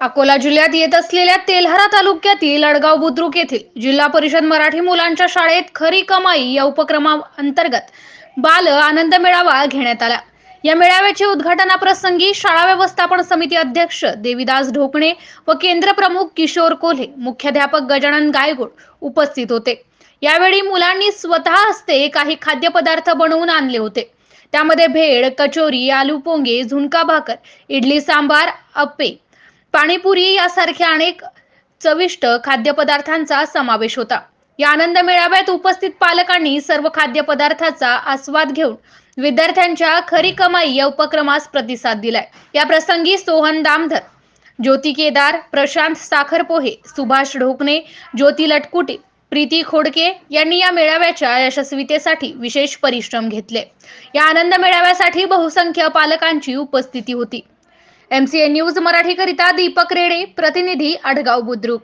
अकोला जिल्ह्यात येत असलेल्या तेल्हारा तालुक्यातील अडगाव बुद्रुक येथील जिल्हा परिषद मराठी मुलांच्या शाळेत खरी कमाई या उपक्रमाअंतर्गत बाल आनंद मेळावा घेण्यात आला. या मेळाव्याच्या उद्घाटनाप्रसंगी शाळा व्यवस्थापन समिती अध्यक्ष देविदास ढोकणे व केंद्र प्रमुख किशोर कोल्हे मुख्याध्यापक गजानन गायगोड उपस्थित होते. यावेळी मुलांनी स्वतः हस्ते काही खाद्यपदार्थ बनवून आणले होते. त्यामध्ये भेळ कचोरी आलू पोंगे झुणका भाकर इडली सांबार अप्पे पाणीपुरी यासारख्या अनेक चविष्ट खाद्यपदार्थांचा समावेश होता. या आनंद मेळाव्यात उपस्थित पालकांनी सर्व खाद्यपदार्थाचा आस्वाद घेऊन विद्यार्थ्यांच्या खरी कमाई या उपक्रमास प्रतिसाद दिलाय. या प्रसंगी सोहन दामधर ज्योती केदार प्रशांत साखरपोहे सुभाष ढोकणे ज्योती लटकुटे प्रीती खोडके यांनी या मेळाव्याच्या यशस्वीतेसाठी विशेष परिश्रम घेतले. या आनंद मेळाव्यासाठी बहुसंख्य पालकांची उपस्थिती होती. एमसीए न्यूज मराठीकरिता दीपक रेडे प्रतिनिधी आढगाव बुद्रुक.